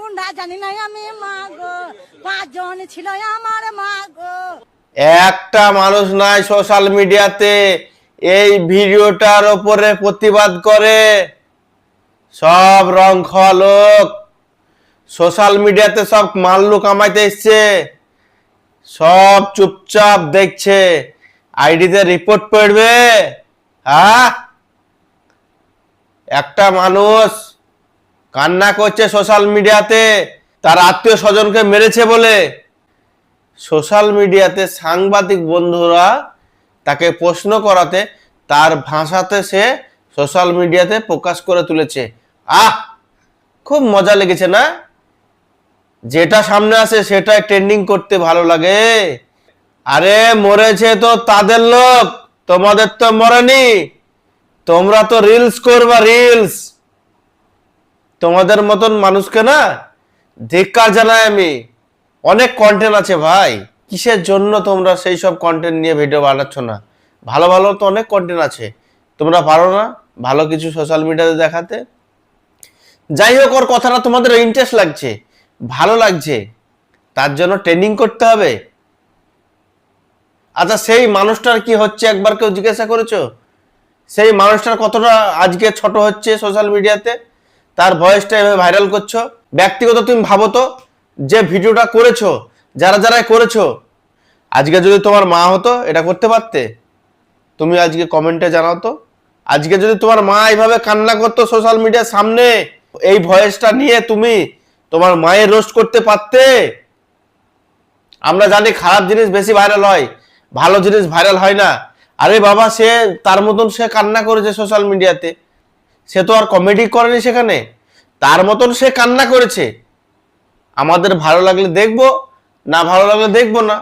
গুন্ডা জানি না আমি মা গো পাঁচজন ছিল আমার মা গো একটা মানুষ নাই সোশ্যাল মিডিয়াতে এই ভিডিওটার ওপরে প্রতিবাদ করে। সব রং খাওয়া লোক সোশ্যাল মিডিয়াতে সব মাল্লু কামাইতে এসছে। সব চুপচাপ দেখছে। আইডিতে রিপোর্ট পড়বে। হ্যাঁ একটা মানুষ কান্না করছে সোশ্যাল মিডিয়াতে, তার আত্মীয় স্বজনকে মেরেছে বলে। সোশ্যাল মিডিয়াতে সাংবাদিক বন্ধুরা তাকে প্রশ্ন করাতে তার ভাষাতে সে সোশ্যাল মিডিয়াতে প্রকাশ করে তুলেছে। আহ! খুব মজা লেগেছে না? যেটা সামনে আসে সেটাই ট্রেন্ডিং করতে ভালো লাগে। আরে, মরেছে তো তাদের লোক, তোমাদের তো মরেনি। তোমরা তো রিলস করবা রিলস তোমাদের মতন মানুষকে না ধিক্কার জানাই আমি? অনেক কন্টেন্ট আছে ভাই। কিসের জন্য তোমরা সেই সব কন্টেন্ট নিয়ে ভিডিও বানাচ্ছ না? ভালো ভালো তো অনেক কন্টেন্ট আছে। তোমরা পারো না ভালো কিছু সোশ্যাল মিডিয়াতে দেখাতে। যাই হোক, ওর কথাটা তোমাদের ইন্টারেস্ট লাগছে, ভালো লাগছে। তার জন্য ট্রেনিং করতে হবে। আচ্ছা সেই মানুষটার কি হচ্ছে একবার কেউ জিজ্ঞাসা করেছ? সেই মানুষটার কতটা আজকে ছোট হচ্ছে সোশ্যাল মিডিয়াতে তার ভয়েসটা এভাবে ভাইরাল করছ। ব্যক্তিগত তুমি ভাবো তো, যে ভিডিওটা করেছ, যারা যারা করেছ, আজকে যদি তোমার মা হতো, এটা করতে পারতে? তুমি আজকে কমেন্টে জানাও তো। আজকে যদি তোমার মা এইভাবে কান্না করতো সোশ্যাল মিডিয়ার সামনে, এই ভয়েসটা নিয়ে তুমি তোমার মায়ের রোস্ট করতে পারতে? আমরা জানি খারাপ জিনিস বেশি ভাইরাল হয়, ভালো জিনিস ভাইরাল হয় না। আরে বাবা, সে তার মতন সে কান্না করেছে সোশ্যাল মিডিয়াতে সে তো আর কমেডি করেনি সেখানে। তার মতন সে কান্না করেছে। আমাদের ভালো লাগলে দেখব, না ভালো লাগলে দেখব না।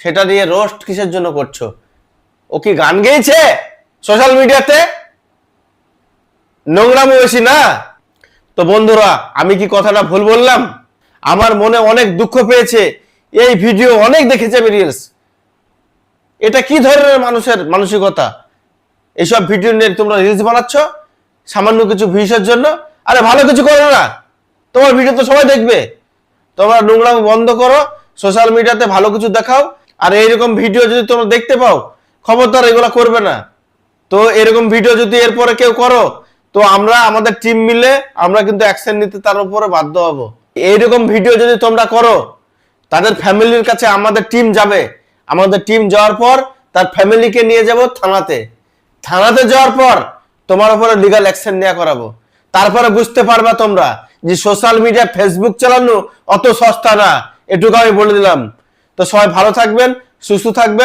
সেটা নিয়ে রোস্ট কিসের জন্য করছ? ও কি গান গেয়েছে সোশ্যাল মিডিয়াতে নোংরামো বেশি না? তো বন্ধুরা, আমি কি কথাটা ভুল বললাম? আমার মনে অনেক দুঃখ পেয়েছে। এই ভিডিও অনেক দেখেছে রিলস এটা কি ধরনের মানুষের মানসিকতা? এইসব ভিডিও নিয়ে তোমরা রিলস বানাচ্ছ, সামান্য কিছু ভিউসের জন্য। আরে ভালো কিছু করো না। তোমার ভিডিও তো সবাই দেখবে। তোমরা নোংরাম বন্ধ করো সোশ্যাল মিডিয়াতে ভালো কিছু দেখাও। আর এইরকম ভিডিও যদি তোমরা দেখতে পাও, খবরদার এগুলো করবে না। তো এরকম ভিডিও যদি এরপরে কেউ করো, তো আমরা, আমাদের টিম মিলে আমরা কিন্তু অ্যাকশন নিতে তার উপরে বাধ্য হব। এইরকম ভিডিও যদি তোমরা করো, তাদের ফ্যামিলির কাছে আমাদের টিম যাবে। আমাদের টিম যাওয়ার পর তার ফ্যামিলিকে নিয়ে যাব থানাতে। থানাতে যাওয়ার পর তোমার উপরে লিগাল অ্যাকশন নেওয়া করাবো। তারপরে বুঝতে পারবা তোমরা যে সোশ্যাল মিডিয়া ফেসবুক চালানো অত সস্তা না। এটুকু আমি বলে দিলাম। তো সবাই ভালো থাকবেন, সুস্থ থাকবেন।